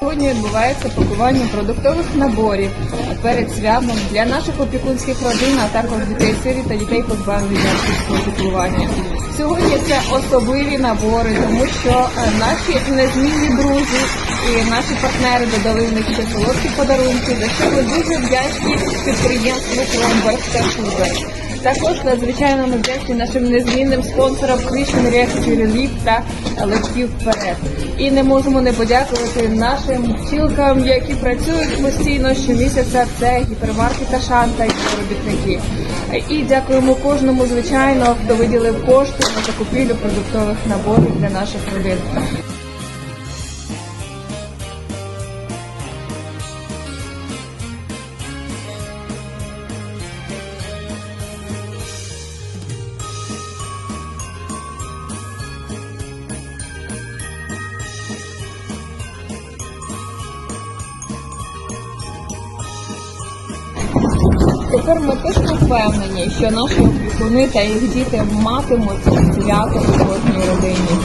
Сьогодні відбувається пакування продуктових наборів перед святом для наших опікунських родин, а також дітей сирі та дітей батьківського піклування. Сьогодні це особливі набори, тому що е, наші незмінні друзі і наші партнери додали в них ще солодкі подарунки, за що ми дуже вдячні підприємству Кромберг та Шубер. Також надзвичайно ми вдячні нашим незмінним спонсорам Christian Reactive Relief та Летків вперед. І не можемо не подякувати нашим вчилкам, які працюють постійно щомісяця. Це гіпермаркет Ашан та його робітники. І дякуємо кожному, звичайно, хто виділив кошти на закупівлю продуктових наборів для наших родин. Тепер ми точно впевнені, що наші опікуни та їх діти матимуть свято в кожній родині.